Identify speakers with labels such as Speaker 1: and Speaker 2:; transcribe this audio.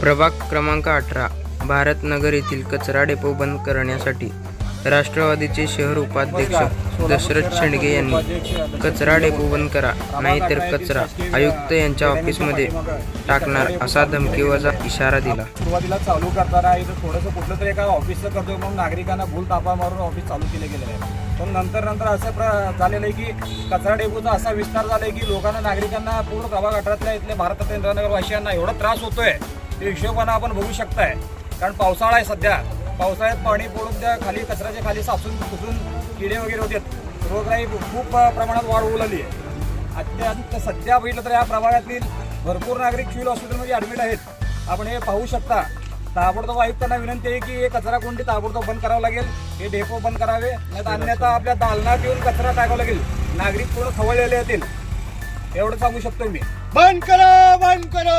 Speaker 1: प्रभाग क्रमांक अठरा. भारतनगर येथील कचरा डेपो बंद करण्यासाठी राष्ट्रवादीचे शहर उपाध्यक्ष दशरथ शेंडगे यांनी कचरा डेपो बंद करा नाहीतर कचरा आयुक्त यांच्या ऑफिसमध्ये टाकणार असा धमकीवजा इशारा दिला.
Speaker 2: सुरुवातीला चालू करताना इथं थोडंसं कुठलं तरी एका ऑफिसचं करतो मग नागरिकांना भूल तापा मारून ऑफिस चालू केले गेलेलं आहे. पण नंतर नंतर असं प्र झालेलं आहे की कचरा डेपोचा असा विस्तार झाला आहे की लोकांना नागरिकांना पूर्ण प्रभाग अठरातल्या इथल्या भारत इंद्रनगर वासियांना एवढा त्रास होतोय ते हिशोबानं आपण बघू शकताय. कारण पावसाळा आहे सध्या. पावसाळ्यात पाणी पडून त्या खाली कचऱ्याच्या खाली साचून कुसून किडे वगैरे होते. रोगराई खूप प्रमाणात वाढ होऊ लागली आहे. अत्यंत सध्या बघितलं तर या प्रभागातील भरपूर नागरिक सिव्हिल हॉस्पिटलमध्ये ॲडमिट आहेत. आपण हे पाहू शकता. ताबडतोब आयुक्तांना विनंती आहे की हे कचरा कुंडी ताबडतोब बंद करावं लागेल? हे डेपो बंद करावे. नाही अन्यथा आपल्या दालनात येऊन कचरा टाकावा लागेल. नागरिक पूर्ण खवळलेले येतील. एवढं सांगू शकतो मी.
Speaker 3: बंद करो बंद करो.